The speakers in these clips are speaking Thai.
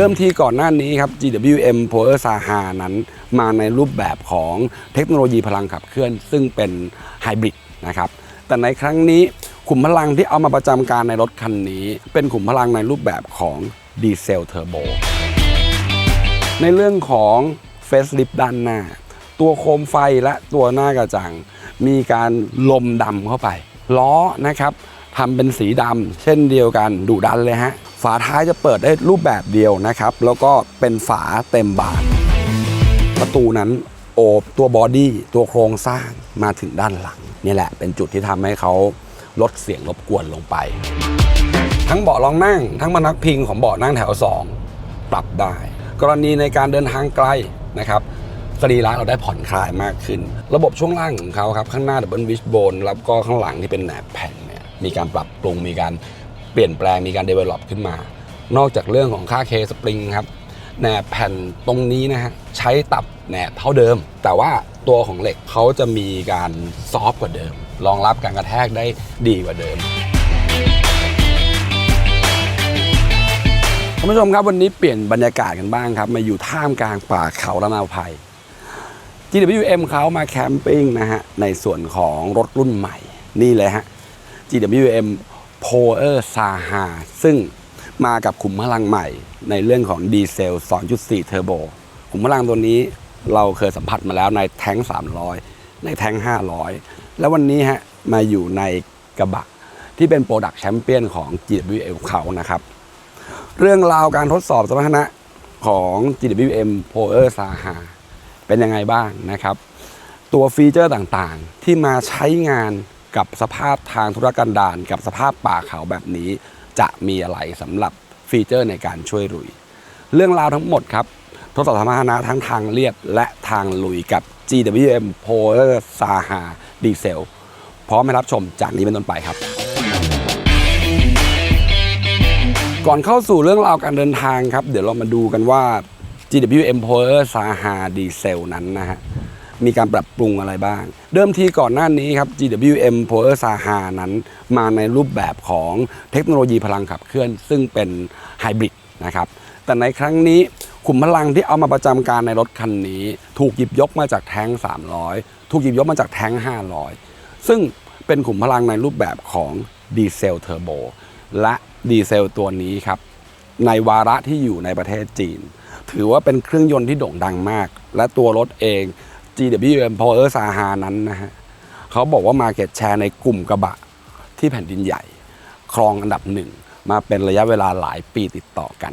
เดิมทีก่อนหน้านี้ครับ GWM p o e r s a h a นั้นมาในรูปแบบของเทคโนโลยีพลังขับเคลื่อน ซึ่งเป็นไฮบริดนะครับแต่ในครั้งนี้ขุมพลังที่เอามาประจำการในรถคันนี้ เป็นขุมพลังในรูปแบบของดีเซลเทอร์โบในเรื่องของเฟสลิฟด้านหน้า ตัวโคมไฟและตัวหน้ากระจัง มีการลมดำเข้าไป ล้อนะครับทำเป็นสีดำเช่นเดียวกันดุดันเลยฮะ ฝาท้ายจะเปิดได้รูปแบบเดียวนะครับ แล้วก็เป็นฝาเต็มบานประตูนั้นโอบตัวบอดี้ตัวโครงสร้างมาถึงด้านหลัง นี่แหละเป็นจุดที่ทำให้เขาลดเสียงรบกวนลงไป ทั้งเบาะรองนั่ง ทั้งมานักพิงของเบาะนั่งแถว 2 ปรับได้ กรณีในการเดินทางไกลนะครับสรีระเราได้ผ่อนคลายมากขึ้น ระบบช่วงล่างของเขาครับ ข้างหน้าดับเบิลวิชโบนแล้วก็ข้างหลังที่เป็นแหนบแผ่นเนี่ยมีการปรับปรุงมีการ ปลี่ยนแปลงมีการเดเวล็อปขึ้นมา นอกจากเรื่องของค่าเคสปริงครับแหนบแผ่นตรงนี้นะฮะใช้ตับแหนบเท่าเดิม แต่ว่าตัวของเหล็กเขาจะมีการซอฟต์กว่าเดิม รองรับการกระแทกได้ดีกว่าเดิมท่านผู้ชมครับวันนี้เปลี่ยนบรรยากาศกันบ้างครับ มาอยู่ท่ามกลางป่าเขาละนาวไพร GWM เขามาแคมปิ้งนะฮะในส่วนของรถรุ่นใหม่นี่เลยฮะ GWM Power Saha ซึ่งมากับขุมพลังใหม่ในเรื่องของดีเซล 2.4 เทอร์โบขุมพลังตัวนี้เราเคยสัมผัสมาแล้วในแท้ง 300 ในแท้ง 500 แล้ววันนี้ฮะมาอยู่ในกระบะที่เป็นโปรดักต์แชมเปี้ยนของ GWM เขานะครับ เรื่องราวการทดสอบสมรรถนะของ GWM Power Saha เป็นยังไงบ้างนะครับ ตัวฟีเจอร์ต่างๆ ที่มาใช้งาน กับสภาพทางธุรกันดารกับสภาพป่าเขาแบบนี้ จะมีอะไรสำหรับฟีเจอร์ในการช่วยลุย เรื่องราวทั้งหมดครับทดสอบสมรรถนะทั้งทางเรียบและทางลุยกับ GWM Power Saha Diesel พร้อมให้รับชมจากนี้เป็นต้นไปครับ ก่อนเข้าสู่เรื่องราวการเดินทางครับ เดี๋ยวเรามาดูกันว่า GWM Power Saha Diesel นั้นนะฮะ มีการปรับปรุงอะไรบ้าง เดิมทีก่อนหน้านี้ครับ GWM Power Saha นั้น มาในรูปแบบของเทคโนโลยีพลังขับเคลื่อน ซึ่งเป็นไฮบริดนะครับ แต่ในครั้งนี้ขุมพลังที่เอามาประจำการในรถคันนี้ ถูกหยิบยกมาจากแท้ง 300 ถูกหยิบยกมาจากแท้ง 500 ซึ่งเป็นขุมพลังในรูปแบบของดีเซลเทอร์โบและดีเซลตัวนี้ครับในวาระที่อยู่ในประเทศจีน ถือว่าเป็นเครื่องยนต์ที่โด่งดังมาก และตัวรถเอง GWM Power Saha นั้นนะฮะเขาบอกว่า Market Share ในกลุ่มกระบะที่แผ่นดินใหญ่ ครองอันดับหนึ่ง มาเป็นระยะเวลาหลายปีติดต่อกัน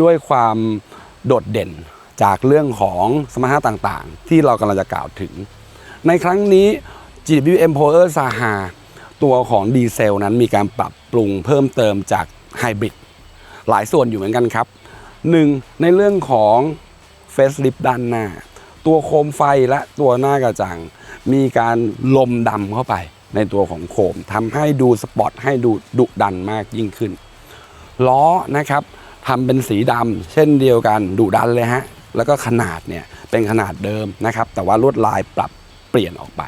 ด้วยความโดดเด่นจากเรื่องของสมรรถนะต่างๆ ที่เรากำลังจะกล่าวถึง ในครั้งนี้ GWM Power Saha ตัวของดีเซลนั้นมีการปรับปรุงเพิ่มเติมจากไฮบริดหลายส่วนอยู่เหมือนกันครับหนึ่งในเรื่องของเฟสลิฟด้านหน้า ตัวโคมไฟและตัวหน้ากระจัง มีการลมดำเข้าไปในตัวของโคมทำให้ดูสปอร์ตให้ดูดุดันมากยิ่งขึ้น ล้อนะครับทำเป็นสีดำเช่นเดียวกันดุดันเลยฮะ แล้วก็ขนาดเนี่ยเป็นขนาดเดิมนะครับ แต่ว่าลวดลายปรับเปลี่ยนออกไป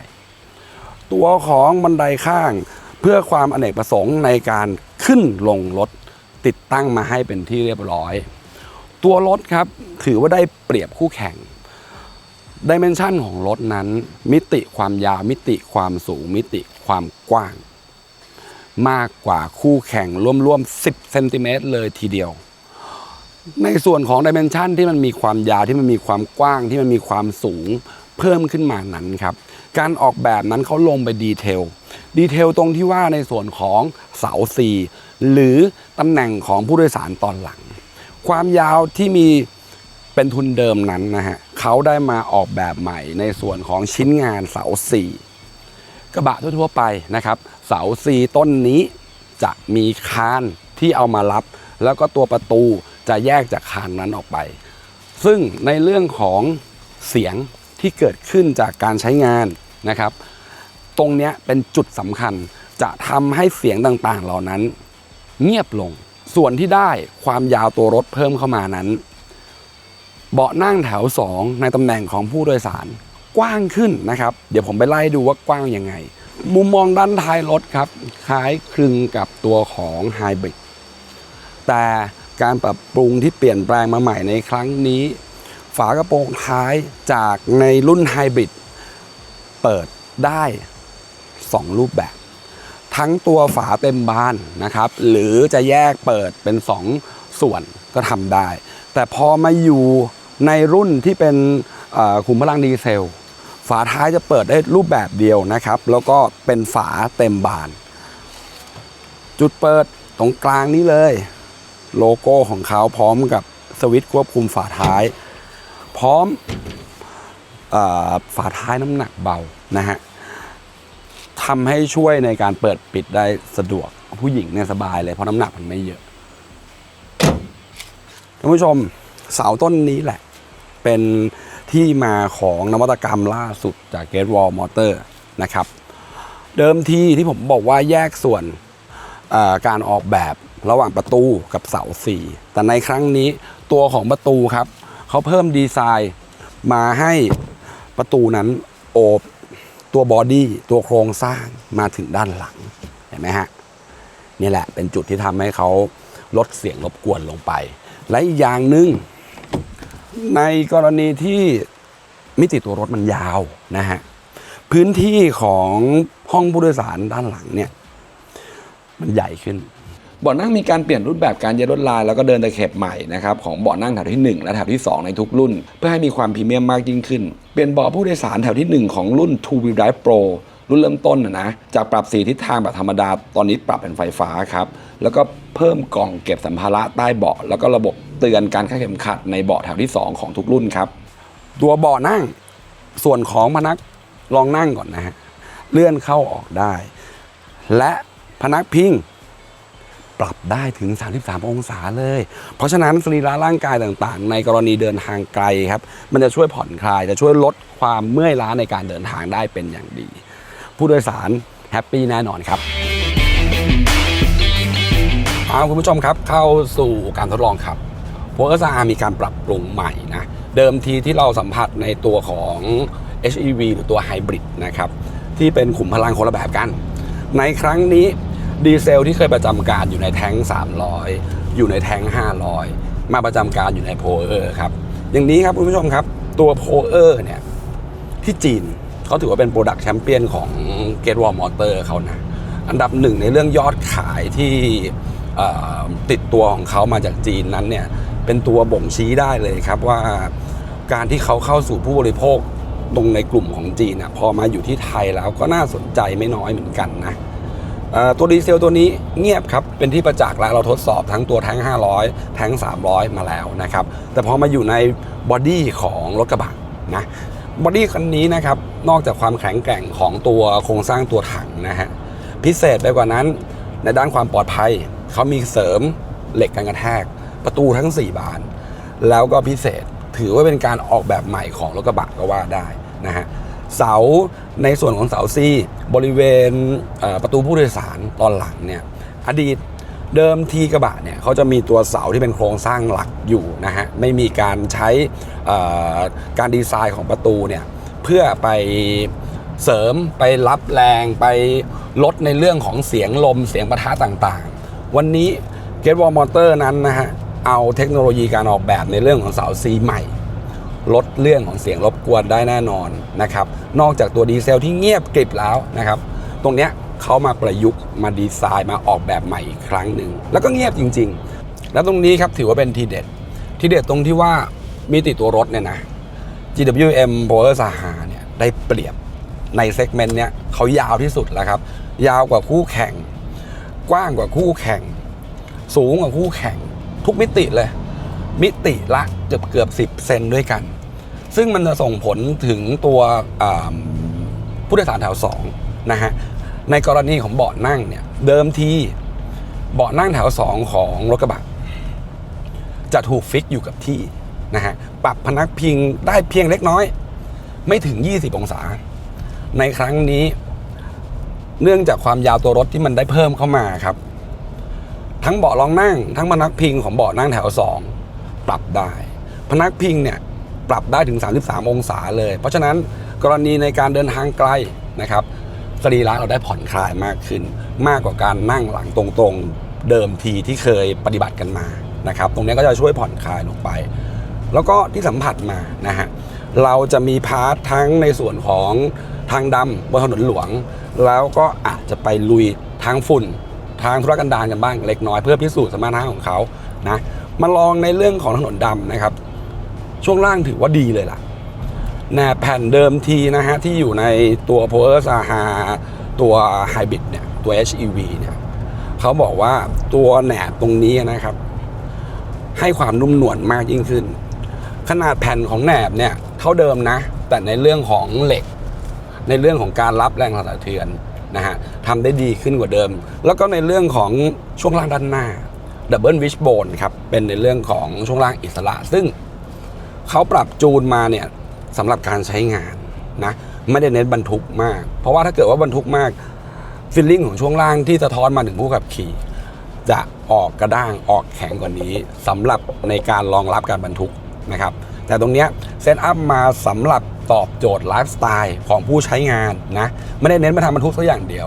ตัวของบันไดข้างเพื่อความอเนกประสงค์ในการขึ้นลงรถติดตั้งมาให้เป็นที่เรียบร้อย ตัวรถครับถือว่าได้เปรียบคู่แข่ง ดิเมนชันของรถนั้น มิติความยาวมิติความสูง มิติความกว้าง มากกว่าคู่แข่งร่วมๆ10เซนติเมตรเลยทีเดียว ในส่วนของดิเมนชันที่มันมีความยาวที่มันมีความกว้างที่มันมีความสูงเพิ่มขึ้นมานั้นครับ การออกแบบนั้นเขาลงไปดีเทล ดีเทลตรงที่ว่าในส่วนของเสาซีหรือตำแหน่งของผู้โดยสารตอนหลัง ความยาวที่มี เป็นทุนเดิมนั้นนะฮะเขาได้มาออกแบบใหม่ในส่วนของชิ้นงานเสาซีกระบะทั่วๆไปนะครับ เสาซีต้นนี้จะมีคานที่เอามารับ แล้วก็ตัวประตูจะแยกจากคานนั้นออกไป ซึ่งในเรื่องของเสียงที่เกิดขึ้นจากการใช้งานนะครับ ตรงนี้เป็นจุดสำคัญจะทำให้เสียงต่างๆ เหล่านั้น เงียบลง ส่วนที่ได้ความยาวตัวรถเพิ่มเข้ามานั้น เบาะนั่งแถว 2 ในตำแหน่งของผู้โดยสารกว้างขึ้นนะครับ เดี๋ยวผมไปไล่ดูว่ากว้างยังไง มุมมองด้านท้ายรถครับ คล้ายคลึงกับตัวของไฮบริดแต่การปรับปรุงที่เปลี่ยนแปลงมาใหม่ในครั้งนี้ ฝากระโปรงท้ายจากในรุ่นไฮบริดเปิดได้ 2 รูปแบบ ทั้งตัวฝาเต็มบานนะครับ หรือจะแยกเปิดเป็น 2 ส่วนก็ทำได้ แต่พอมาอยู่ ในรุ่นที่เป็นขุมพลังดีเซล ฝาท้ายจะเปิดได้รูปแบบเดียวนะครับ แล้วก็เป็นฝาเต็มบาน จุดเปิดตรงกลางนี้เลย โลโก้ของเขาพร้อมกับสวิตช์ควบคุมฝาท้าย พร้อมอฝาท้ายน้ำหนักเบานะฮะทำให้ช่วยในการเปิดปิดได้สะดวกผู้หญิงเนี่ยสบายเลยเพราะน้ำหนักมันไม่เยอะท่านผู้ชมเสาต้นนี้แหละ เป็นที่มาของนวัตกรรมล่าสุดจาก Gate Wall Motor นะครับ เดิมทีที่ผมบอกว่าแยกส่วนการออกแบบระหว่างประตูกับเสาสี่แต่ในครั้งนี้ตัวของประตูครับเขาเพิ่มดีไซน์มาให้ประตูนั้นโอบตัวบอดี้ตัวโครงสร้างมาถึงด้านหลังเห็นไหมฮะนี่แหละเป็นจุดที่ทำให้เขาลดเสียงรบกวนลงไป และอีกอย่างหนึ่ง ในกรณีที่มิติตัวรถมันยาวนะฮะพื้นที่ของห้องผู้โดยสารด้านหลังเนี่ยมันใหญ่ขึ้นเบาะนั่งมีการเปลี่ยนรูปแบบการเย็นลวดลายแล้วก็เดินตะเข็บใหม่นะครับของเบาะนั่งแถวที่ 1 และแถวที่ 2 ในทุกรุ่น เพื่อให้มีความพรีเมียมมากยิ่งขึ้น เปลี่ยนเบาะผู้โดยสารแถวที่ 1 ของรุ่น Two Wheel Drive Pro รุ่นเริ่มต้นนะนะจากปรับสีทิศทางแบบธรรมดาตอนนี้ปรับเป็นไฟฟ้าครับ แล้วก็เพิ่มกล่องเก็บสัมภาระใต้เบาะแล้วก็ระบบเตือนการคาดเข็มขัดในเบาะแถวที่ 2 ของทุกรุ่นครับ ตัวเบาะนั่งส่วนของพนักลองนั่งก่อนนะฮะเลื่อนเข้าออกได้ และพนักพิงปรับได้ถึง 33 องศาเลย เพราะฉะนั้นสรีระร่างกายต่างๆ ในกรณีเดินทางไกลครับ มันจะช่วยผ่อนคลาย จะช่วยลดความเมื่อยล้าในการเดินทางได้เป็นอย่างดี ผู้โดยสารแฮปปี้แน่นอนครับเอาคุณผู้ชมครับเข้าสู่การทดลองครับโฟกัสอามีการปรับปรุงใหม่นะ เดิมทีที่เราสัมผัสในตัวของ HEV หรือตัวไฮบริดนะครับ ที่เป็นขุมพลังคนละแบบกัน ในครั้งนี้ดีเซลที่เคยประจำการอยู่ในแท้ง 300 อยู่ในแท้ง 500 มาประจำการอยู่ในโพเออร์ครับ อย่างนี้ครับคุณผู้ชมครับ ตัวโพเออร์เนี่ยที่จีน เขาถือว่าเป็นโปรดักต์แชมเปี้ยนของ g a t e w a l l Motor เขานะ อันดับหนึ่งในเรื่องยอดขายที่ติดตัวของเขามาจากจีนนั้นเนี่ย เป็นตัวบ่งชี้ได้เลยครับว่าการที่เขาเข้าสู่ผู้บริโภคตรงในกลุ่มของจีนน่ะพอมาอยู่ที่ไทยแล้วก็น่าสนใจไม่น้อยเหมือนกันนะตัวดีเซลตัวนี้เงียบครับ เป็นที่ประจักษ์แล้วเราทดสอบทั้งตัวแท้ง 500 แท้ง 300 มาแล้วนะครับ แต่พอมาอยู่ในบอดี้ของรถกระบะนะ บอดี้คันนี้นะครับ นอกจากความแข็งแกร่งของตัวโครงสร้างตัวถังนะฮะ พิเศษไปกว่านั้นในด้านความปลอดภัย เขามีเสริมเหล็กกันกระแทก ประตูทั้ง 4 บาน แล้วก็พิเศษถือว่าเป็นการออกแบบใหม่ของรถกระบะก็ว่าได้นะฮะเสาในส่วนของเสาซีบริเวณประตูผู้โดยสารตอนหลังเนี่ยอดีต เดิมทีกระบะเนี่ยเขาจะมีตัวเสาที่เป็นโครงสร้างหลักอยู่นะฮะไม่มีการใช้การดีไซน์ของประตูเนี่ยเพื่อไปเสริมไปรับแรงไปลดในเรื่องของเสียงลมเสียงประทะต่างๆ วันนี้ g a t e w a l l Motor นั้นนะฮะเอาเทคโนโลยีการออกแบบในเรื่องของเสาซีใหม่ ลดเรื่องของเสียงรบกวนได้แน่นอนนะครับนอกจากตัวดีเซลที่เงียบกริบแล้วนะครับ ตรงเนี้ย เขามาประยุกต์มาดีไซน์มาออกแบบใหม่อีกครั้งหนึ่งแล้วก็เงียบจริง ๆ แล้วตรงนี้ครับถือว่าเป็นทีเด็ด ทีเด็ดตรงที่ว่ามีติตัวรถเนี่ยนะ GWM Power Saha เนี่ยได้เปรียบในเซกเมนต์เนี้ยเขายาวที่สุดแล้วครับ ยาวกว่าคู่แข่ง กว้างกว่าคู่แข่ง สูงกว่าคู่แข่ง ทุกมิติเลย มิติละเกือบเกือบสิบเซนด้วยกัน ซึ่งมันจะส่งผลถึงตัวผู้โดยสารแถว2นะฮะ ในกรณีของเบาะนั่งเนี่ยเดิมทีเบาะนั่งแถว 2 ของรถกระบะจะถูกฟิกอยู่กับที่นะฮะปรับพนักพิงได้เพียงเล็กน้อย ไม่ถึง 20 องศา ในครั้งนี้ เนื่องจากความยาวตัวรถที่มันได้เพิ่มเข้ามาครับ ทั้งเบาะรองนั่ง ทั้งพนักพิงของเบาะนั่งแถว 2 ปรับได้ พนักพิงเนี่ยปรับได้ถึง 33 องศาเลย เพราะฉะนั้นกรณีในการเดินทางไกลนะครับ สรีระเราได้ผ่อนคลายมากขึ้น มากกว่าการนั่งหลังตรงๆเดิมทีที่เคยปฏิบัติกันมานะครับ ตรงนี้ก็จะช่วยผ่อนคลายลงไป แล้วก็ที่สัมผัสมานะฮะเราจะมีพาร์ททั้งในส่วนของทางดำบนถนนหลวง แล้วก็อาจจะไปลุยทางฝุ่น ทางธุรกันดารกันบ้างเล็กน้อยเพื่อพิสูจน์สมรรถนะของเขานะมาลองในเรื่องของถนนดำนะครับ ช่วงล่างถือว่าดีเลยล่ะ แหนบแผ่นเดิมทีนะฮะ ที่อยู่ในตัว p o เ r อ a h a ตัว Hybrid เนี่ย ตัว HEV เนี่ยเขาบอกว่าตัวแหนบตรงนี้นะครับ ให้ความนุ่มนวลมากยิ่งขึ้น ขนาดแผ่นของแหนบเนี่ยเท่าเดิมนะ แต่ในเรื่องของเหล็ก ในเรื่องของการรับแรงสั่นสะเทือนนะฮะทำได้ดีขึ้นกว่าเดิม แล้วก็ในเรื่องของช่วงล่างด้านหน้าดับเบิลวิชโบนครับ เป็นในเรื่องของช่วงล่างอิสระ ซึ่งเขาปรับจูนมาเนี่ย สำหรับการใช้งานนะไม่ได้เน้นบรรทุกมาก เพราะว่าถ้าเกิดว่าบรรทุกมากฟิลลิ่งของช่วงล่างที่สะท้อนมาถึงผู้ขับขี่ จะออกกระด้างออกแข็งกว่านี้สำหรับในการรองรับการบรรทุกนะครับแต่ตรงนี้เซตอัพมาสำหรับตอบโจทย์ไลฟ์สไตล์ของผู้ใช้งานนะไม่ได้เน้นมาทำบรรทุกสักอย่างเดียว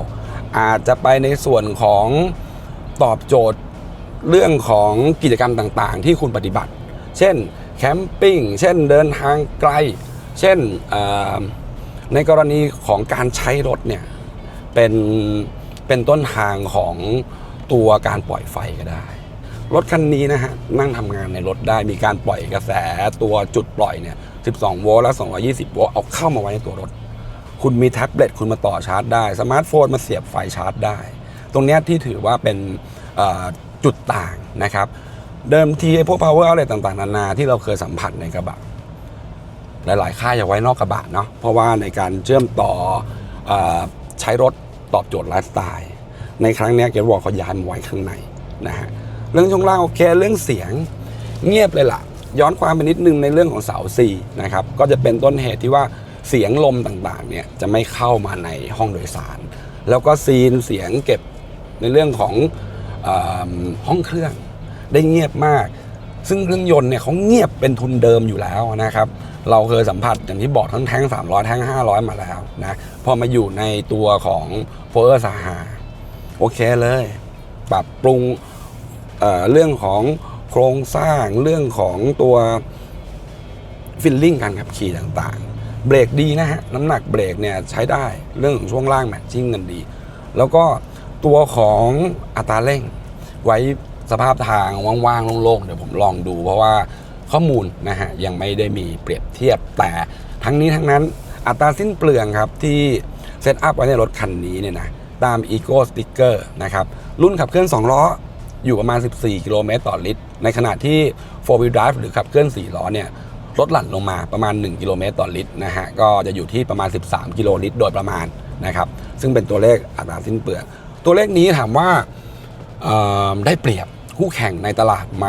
อาจจะไปในส่วนของตอบโจทย์เรื่องของกิจกรรมต่างๆ ที่คุณปฏิบัติ เช่นแคมปิ้งเช่นเดินทางไกล เช่นในกรณีของการใช้รถเนี่ยเป็นเป็นต้นทางของตัวการปล่อยไฟก็ได้ รถคันนี้นะฮะนั่งทำงานในรถได้มีการปล่อยกระแสตัวจุดปล่อยเนี่ย 12 โวลต์และ 220 โวลต์เอาเข้ามาไว้ในตัวรถ คุณมีแท็บเล็ตคุณมาต่อชาร์จได้ สมาร์ทโฟนมาเสียบไฟชาร์จได้ ตรงนี้ที่ถือว่าเป็นจุดต่างนะครับ เดิมทีพวก power outlet ต่างๆ นานาที่เราเคยสัมผัสในกระบะ หลายๆ ค่ายจะไว้นอกกระบะเนาะเพราะว่าในการเชื่อมต่ออใช้รถตอบโจทย์ไลฟ์สไตล์ ในครั้งนี้เกรบอกเขาย้ายมาไว้ข้างในนะฮะเรื่องช่วงล่างโอเคเรื่องเสียงเงียบเลยล่ะ ย้อนความไปนิดนึงในเรื่องของเสาซีนะครับก็จะเป็นต้นเหตุที่ว่าเสียงลมต่างๆเนี่ยจะไม่เข้ามาในห้องโดยสาร แล้วก็ซีนเสียงเก็บในเรื่องของอห้องเครื่องได้เงียบมาก ซึ่งเครื่องยนต์เนี่ยเขาเงียบเป็นทุนเดิมอยู่แล้วนะครับ เราเคยสัมผัสอย่างที่บอกทั้งแท้ง 300 แท้ง 500 มาแล้วนะพอมาอยู่ในตัวของโฟเออร์สาหาโอเคเลย ปรับปรุงเเรื่องของโครงสร้างเรื่องของตัวฟิลลิ่งการขับขี่ต่างๆ เบรกดีนะฮะ น้ำหนักเบรกเนี่ยใช้ได้เรื่องของช่วงล่างแมทชิ่งกันดี แล้วก็ตัวของอัตราเร่งไว้สภาพทางว่างๆโล่งๆเดี๋ยวผมลองดูเพราะว่า ข้อมูลนะฮะยังไม่ได้มีเปรียบเทียบแต่ทั้งนี้ทั้งนั้นอัตราสิ้นเปลืองครับที่เซตอัพไว้ในรถคันนี้เนี่ยนะตาม Eco Sticker นะครับรุ่นขับเคลื่อน 2 ล้ออยู่ประมาณ 14 กิโลเมตรต่อลิตร ในขณะที่ 4 wheel drive หรือขับเคลื่อน 4 ล้อเนี่ยลดหลั่นลงมาประมาณ 1 กิโลเมตรต่อลิตรนะฮะก็จะอยู่ที่ประมาณ 13 กิโลลิตร โดยประมาณนะครับซึ่งเป็นตัวเลขอัตราสิ้นเปลืองตัวเลขนี้ถามว่าได้เปรียบคู่แข่งในตลาดไหม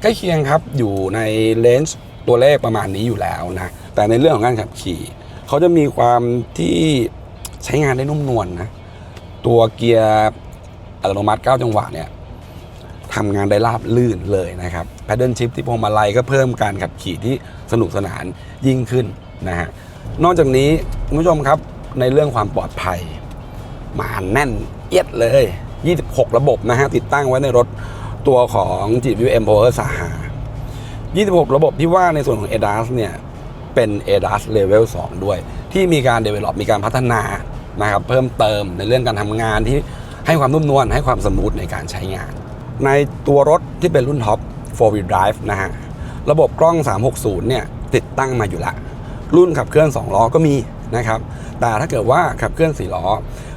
ใกล้เคียงครับอยู่ในเลนส์ตัวเลขประมาณนี้อยู่แล้วนะแต่ในเรื่องของการขับขี่เขาจะมีความที่ใช้งานได้นุ่มนวลนะตัวเกียร์อัตโนมัติ 9 จังหวะเนี่ยทำงานได้ราบลื่นเลยนะครับแพดเดิลชิพที่พวงมาลัยก็เพิ่มการขับขี่ที่สนุกสนานยิ่งขึ้นนะฮะนอกจากนี้คุณผู้ชมครับในเรื่องความปลอดภัยมาแน่นเอียดเลย 26 ระบบนะฮะติดตั้งไว้ในรถ ตัวของ GWM Power สาหา26 ระบบที่ว่าในส่วนของ ADAS เนี่ย เป็น ADAS Level 2 ด้วย ที่มีการ develop มีการพัฒนานะครับเพิ่มเติมในเรื่องการทำงานที่ให้ความนุ่มนวลให้ความสมูทในการใช้งาน ในตัวรถที่เป็นรุ่นท็อป 4 wheel drive นะฮะ ระบบกล้อง 360 เนี่ย ติดตั้งมาอยู่ละ รุ่นขับเคลื่อน 2 ล้อก็มีนะครับ แต่ถ้าเกิดว่าขับเคลื่อน 4 ล้อ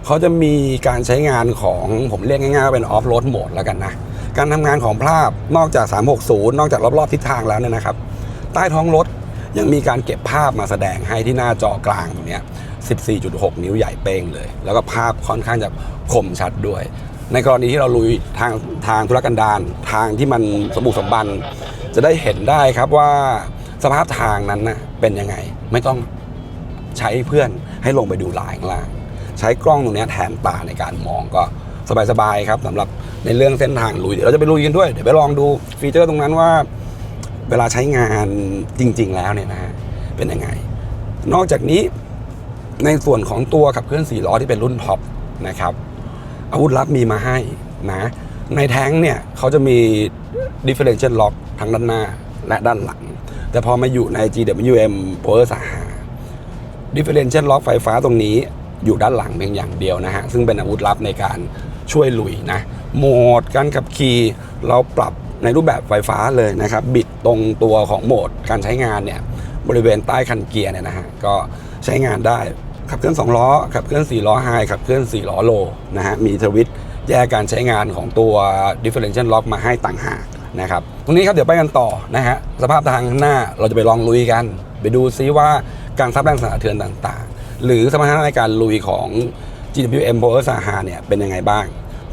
เขาจะมีการใช้งานของผมเรียกง่ายๆว่าเป็นออฟโรดโหมดแล้วกันนะ การทำงานของภาพนอกจาก 360 นอกจากรอบๆทิศทางแล้วเนี่ยนะครับ ใต้ท้องรถยังมีการเก็บภาพมาแสดงให้ที่หน้าจอกลางตรงนี้14.6 นิ้วใหญ่เป้งเลย แล้วก็ภาพค่อนข้างจะคมชัดด้วย ในกรณีที่เราลุยทางทางธุรกันดารทางที่มันสมบุกสมบัน จะได้เห็นได้ครับว่าสภาพทางนั้นนะเป็นยังไง ไม่ต้องใช้เพื่อนให้ลงไปดูลายข้างล่าง ใช้กล้องตรงนี้แทนตาในการมองก็ สบายๆครับสำหรับในเรื่องเส้นทางลุยเดี๋ยวเราจะไปลุยกันด้วยเดี๋ยวไปลองดูฟีเจอร์ตรงนั้นว่า เวลาใช้งานจริง ๆ แล้วเนี่ยนะฮะเป็นยังไง นอกจากนี้ในส่วนของตัวขับเคลื่อน4ล้อที่เป็นรุ่นท็อปนะครับอาวุธลับมีมาให้นะในแท้งเนี่ยเขาจะมี differential lock ทั้งด้านหน้าและด้านหลัง แต่พอมาอยู่ใน GWM Power สาหา differential lock ไฟฟ้าตรงนี้อยู่ด้านหลังเพียงอย่างเดียวนะฮะ ซึ่งเป็นอาวุธลับในการ ช่วยลุยนะโหมดการขับขี่เราปรับในรูปแบบไฟฟ้าเลยนะครับ บิดตรงตัวของโหมดการใช้งานเนี่ยบริเวณใต้คันเกียร์เนี่ยนะฮะก็ใช้งานได้ขับเคลื่อน2ล้อขับเคลื่อน4ล้อไฮขับเคลื่อน4ล้อโลนะฮะมีทวิตแยกการใช้งานของตัว differential lock มาให้ต่างหากนะครับตรงนี้ครับเดี๋ยวไปกันต่อนะฮะสภาพทางข้างหน้าเราจะไปลองลุยกัน ไปดูซิว่าการซับแรงสั่นสะเทือนต่างๆ หรือสมรรถนะในการลุยของ GWM Power สาหาเนี่ยเป็นยังไงบ้าง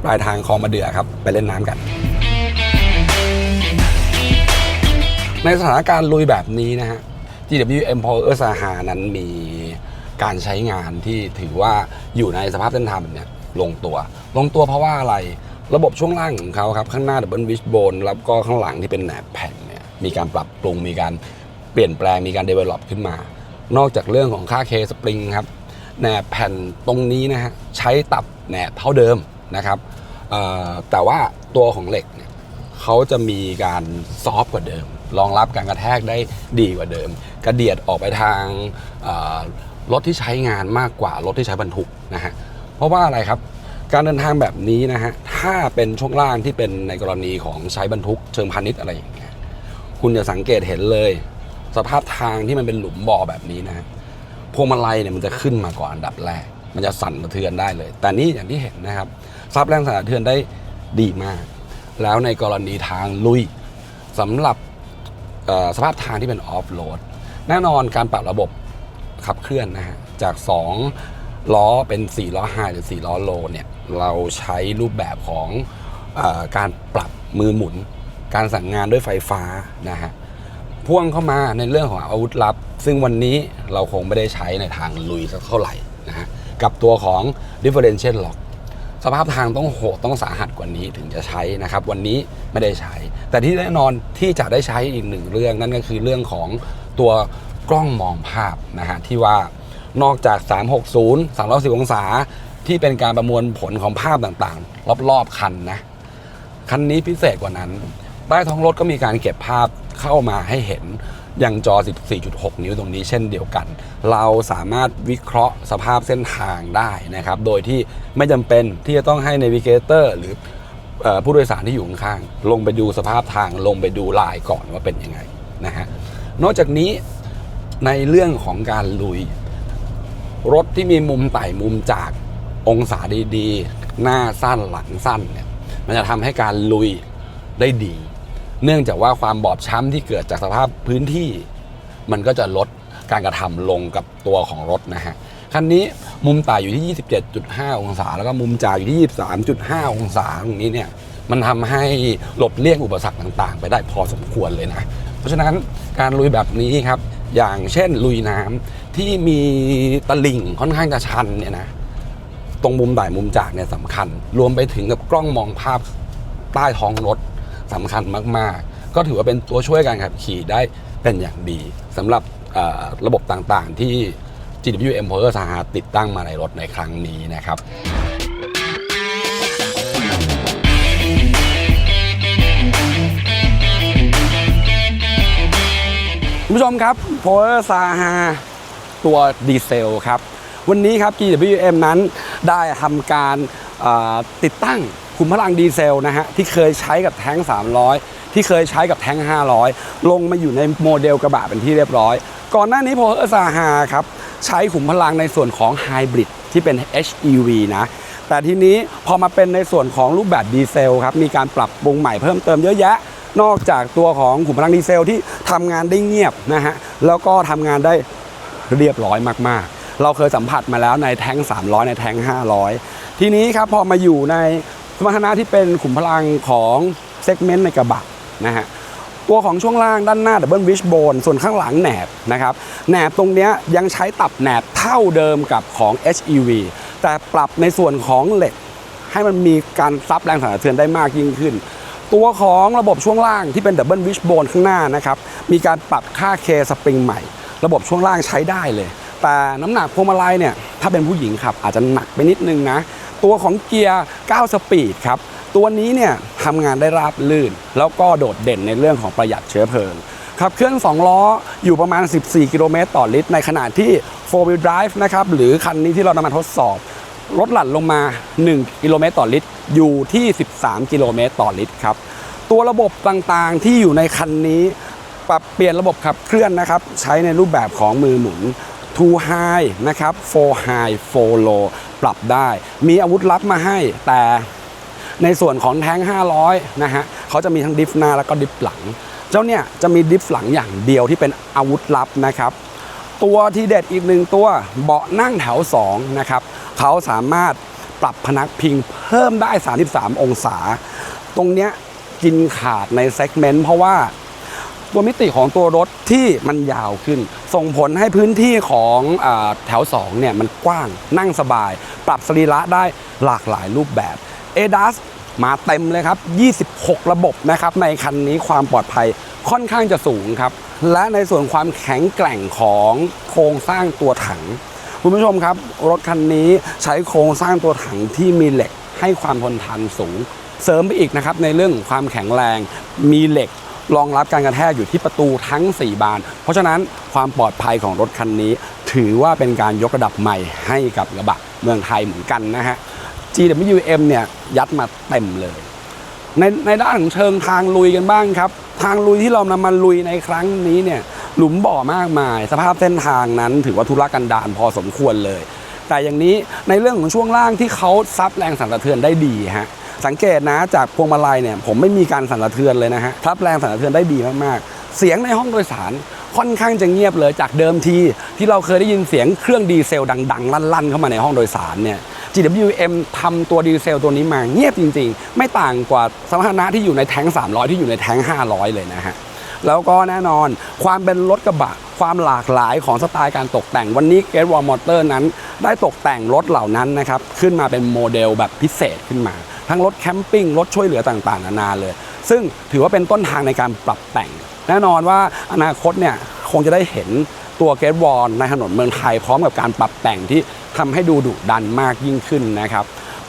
ปลายทางคลองมาเดือครับ ไปเล่นน้ำกัน ในสถานการณ์ลุยแบบนี้นะฮะ GWM Power สาหานั้นมีการใช้งานที่ถือว่าอยู่ในสภาพเส้นทางแบบเนี้ยลงตัว ลงตัวเพราะว่าอะไรระบบช่วงล่างของเขาครับ ข้างหน้า Double Wishbone แล้วก็ข้างหลังที่เป็นแหนบแผ่นเนี่ยมีการปรับปรุงมีการเปลี่ยนแปลงมีการ develop ขึ้นมา นอกจากเรื่องของค่าเคสปริงครับแหนบแผ่นตรงนี้นะฮะใช้ตับแหนบเท่าเดิม นะครับแต่ว่าตัวของเหล็กเนี่ยเขาจะมีการซอฟกว่าเดิม รองรับการกระแทกได้ดีกว่าเดิม กระเดียดออกไปทางรถที่ใช้งานมากกว่ารถที่ใช้บรรทุกนะฮะเพราะว่าอะไรครับการเดินทางแบบนี้นะฮะถ้าเป็นช่วงล่างที่เป็นในกรณีของใช้บรรทุกเชิงพาณิชย์อะไรอย่างเงี้ยคุณจะสังเกตเห็นเลย สภาพทางที่มันเป็นหลุมบ่อแบบนี้นะฮะพวงมาลัยเนี่ยมันจะขึ้นมาก่อนอันดับแรก มันจะสั่นสะเทือนได้เลย แต่นี่อย่างที่เห็นนะครับ ซับแรงสั่นสะเทือนได้ดีมาก แล้วในกรณีทางลุยสำหรับสภาพทางที่เป็นออฟโรดแน่นอนการปรับระบบขับเคลื่อนนะฮะจาก 2 ล้อเป็น 4 ล้อไฮหรือ 4 ล้อโลเนี่ยเราใช้รูปแบบของอการปรับมือหมุน การสั่งงานด้วยไฟฟ้านะฮะพ่วงเข้ามาในเรื่องของอาวุธลับ ซึ่งวันนี้เราคงไม่ได้ใช้ในทางลุยสักเท่าไหร่นะฮะกับตัวของ differential lock สภาพทางต้องโหดต้องสาหัสกว่านี้ถึงจะใช้นะครับ วันนี้ไม่ได้ใช้ แต่ที่แน่นอนที่จะได้ใช้อีกหนึ่งเรื่องนั่นก็คือเรื่องของตัวกล้องมองภาพนะฮะที่ว่านอกจาก 360 310องศาที่เป็นการประมวลผลของภาพต่างๆ รอบๆคันนะคันนี้พิเศษกว่านั้นใต้ท้องรถก็มีการเก็บภาพเข้ามาให้เห็น ย่างจอ 14.6 นิ้วตรงนี้เช่นเดียวกัน เราสามารถวิเคราะห์สภาพเส้นทางได้นะครับ โดยที่ไม่จำเป็นที่จะต้องให้ Navigator หรือเอ่อผู้โดยสารที่อยู่ข้างๆลงไปดูสภาพทางลงไปดูลายก่อนว่าเป็นยังไงนะฮะนอกจากนี้ในเรื่องของการลุย รถที่มีมุมไต่มุมจากองศาดีๆ หน้าสั้นหลังสั้นเนี่ยมันจะทำให้การลุยได้ดี เนื่องจากว่าความบอบช้ำที่เกิดจากสภาพพื้นที่ มันก็จะลดการกระทำลงกับตัวของรถนะฮะคันนี้มุมต่ายอยู่ที่ 27.5 องศา แล้วก็มุมจ่ายอยู่ที่ 23.5 องศาตรงนี้เนี่ยมันทำให้หลบเลี่ยงอุปสรรคต่าง ๆ ไปได้พอสมควรเลยนะ เพราะฉะนั้นการลุยแบบนี้ครับ อย่างเช่นลุยน้ำที่มีตลิ่งค่อนข้างจะชันเนี่ยนะตรงมุมบ่ายมุมจากเนี่ยสำคัญ รวมไปถึงกับกล้องมองภาพใต้ท้องรถ สำคัญมากๆ ก็ถือว่าเป็นตัวช่วยการขับขี่ได้เป็นอย่างดีสำหรับระบบต่างๆ ที่ GWM Power สาหาติดตั้งมาในรถในครั้งนี้นะครับคุณผู้ชมครับ Power s a h a ตัวดีเซลครับ วันนี้ครับ GWM นั้นได้ทำการ ติดตั้งขุมพลังดีเซลนะฮะที่เคยใช้กับแท้ง 300 ที่เคยใช้กับแท้ง 500 ลงมาอยู่ในโมเดลกระบะเป็นที่เรียบร้อย ก่อนหน้านี้ Power s a h a ครับใช้ขุมพลังในส่วนของไฮบริดที่เป็น HEV นะแต่ทีนี้พอมาเป็นในส่วนของรูปแบบดีเซลครับมีการปรับปรุงใหม่เพิ่มเติมเยอะแยะ นอกจากตัวของขุมพลังดีเซลที่ทำงานได้เงียบนะฮะแล้วก็ทำงานได้เรียบร้อยมากๆ เราเคยสัมผัสมาแล้วในแท้ง 300 ในแท้ง 500 ทีนี้ครับพอมาอยู่ในสมรรถนะที่เป็นขุมพลังของเซกเมนต์ในกระบะนะฮะตัวของช่วงล่างด้านหน้าดับเบิลวิชโบนส่วนข้างหลังแหนบนะครับแหนบตรงนี้ยยังใช้ตับแหนบเท่าเดิมกับของ HEV แต่ปรับในส่วนของเหล็กให้มันมีการซับแรงสั่นสะเทือนได้มากยิ่งขึ้น ตัวของระบบช่วงล่างที่เป็นดับเบิลวิชโบนข้างหน้านะครับมีการปรับค่าเคสปริงใหม่ ระบบช่วงล่างใช้ได้เลย แต่น้ำหนักพวงมาลัยเนี่ยถ้าเป็นผู้หญิงขับอาจจะหนักไปนิดนึงนะ ตัวของเกียร์ 9 สปีดครับ ตัวนี้เนี่ยทำงานได้ราบลื่น แล้วก็โดดเด่นในเรื่องของประหยัดเชื้อเพลิงขับเคลื่อน 2 ล้ออยู่ประมาณ 14 กิโลเมตรต่อลิตร ในขณะที่ 4 wheel drive นะครับ หรือคันนี้ที่เรานำมาทดสอบ ลดหลั่นลงมา 1 กิโลเมตรต่อลิตร อยู่ที่ 13 กิโลเมตรต่อลิตรครับ ตัวระบบต่างๆที่อยู่ในคันนี้ ปรับเปลี่ยนระบบขับเคลื่อนนะครับ ใช้ในรูปแบบของมือหมุน two high นะครับ four high four low ปรับได้ มีอาวุธลับมาให้แต่ในส่วนของแท้ง 500 นะฮะเขาจะมีทั้งดิฟหน้าแล้วก็ดิฟหลัง เจ้าเนี่ยจะมีดิฟหลังอย่างเดียวที่เป็นอาวุธลับนะครับ ตัวที่เด็ดอีกหนึ่งตัวเบาะนั่งแถว2นะครับเขาสามารถปรับพนักพิงเพิ่มได้ 33 องศา ตรงเนี้ยกินขาดในเซกเมนต์เพราะว่า ตัวมิติของตัวรถที่มันยาวขึ้น ส่งผลให้พื้นที่ของอแถว2เนี่ยมันกว้างนั่งสบาย ปรับสรีระได้หลากหลายรูปแบบ ADAS มาเต็มเลยครับ 26 ระบบนะครับ ในคันนี้ความปลอดภัยค่อนข้างจะสูงครับ และในส่วนความแข็งแกร่งของโครงสร้างตัวถัง คุณผู้ชมครับ รถคันนี้ใช้โครงสร้างตัวถังที่มีเหล็กให้ความทนทานสูง เสริมไปอีกนะครับในเรื่องของความแข็งแรง มีเหล็ก รองรับการกระแทกอยู่ที่ประตูทั้ง 4 บาน เพราะฉะนั้นความปลอดภัยของรถคันนี้ ถือว่าเป็นการยกระดับใหม่ให้กับกระบะเมืองไทยเหมือนกันนะฮะ GWM เนี่ยยัดมาเต็มเลย ในในด้านของเชิงทางลุยกันบ้างครับ ทางลุยที่เรานำมาลุยในครั้งนี้เนี่ยหลุมบ่อมากมาย สภาพเส้นทางนั้นถือว่าทุรกันดารพอสมควรเลย แต่อย่างนี้ในเรื่องของช่วงล่างที่เขาซับแรงสั่นสะเทือนได้ดีฮะ สังเกตนะจากพวงมาลัยเนี่ยผมไม่มีการสั่นสะเทือนเลยนะฮะซับแรงสั่นสะเทือนได้ดีมากๆ เสียงในห้องโดยสารค่อนข้างจะเงียบเลยจากเดิมที ที่เราเคยได้ยินเสียงเครื่องดีเซลดังๆ ลั่นๆ เข้ามาในห้องโดยสารเนี่ย GWM ทำตัวดีเซลตัวนี้มาเงียบจริง ๆ ไม่ต่างกว่าสมรรถนะที่อยู่ในแท้ง 300 ที่อยู่ในแท้ง 500 เลยนะฮะแล้วก็แน่นอนความเป็นรถกระบะ ความหลากหลายของสไตล์การตกแต่งวันนี้ g a t e w a l l Motor นั้น ได้ตกแต่งรถเหล่านั้นนะครับ ขึ้นมาเป็นโมเดลแบบพิเศษขึ้นมา ทั้งรถแคมปิ้งรถช่วยเหลือต่างๆนานาเลย ซึ่งถือว่าเป็นต้นทางในการปรับแต่ง แน่นอนว่าอนาคตเนี่ยคงจะได้เห็นตัวเกตวอลในถนนเมืองไทยพร้อมกับการปรับแต่งที่ทำให้ดูดุดันมากยิ่งขึ้นนะครับ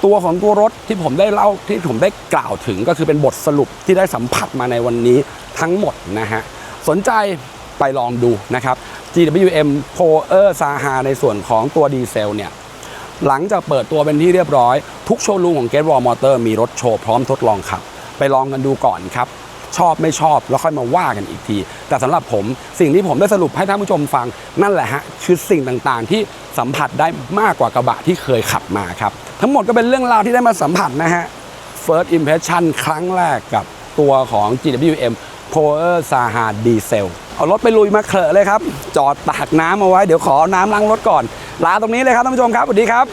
ตัวของตัวรถที่ผมได้เล่าที่ผมได้กล่าวถึงก็คือเป็นบทสรุปที่ได้สัมผัสมาในวันนี้ทั้งหมดนะฮะสนใจไปลองดูนะครับ GWM p o e r Saha ในส่วนของตัวดีเซลเนี่ย หลังจากเปิดตัวเป็นที่เรียบร้อย ทุกโชว์รูมของ Get Raw Motor มีรถโชว์พร้อมทดลองขับ ไปลองกันดูก่อนครับ ชอบไม่ชอบแล้วค่อยมาว่ากันอีกที แต่สำหรับผมสิ่งที่ผมได้สรุปให้ท่านผู้ชมฟัง นั่นแหละฮะคือสิ่งต่างๆ ที่สัมผัสได้มากกว่ากระบะที่เคยขับมาครับ ทั้งหมดก็เป็นเรื่องราวที่ได้มาสัมผัสนะฮะ First Impression ครั้งแรกกับตัวของ GWM Power Saha Diesel เอารถไปลุยมาเคลอะเลยครับ จอดตากน้ำเอาไว้เดี๋ยวขอน้ำล้างรถก่อน ลาตรงนี้เลยครับท่านผู้ชมครับสวัสดีครับ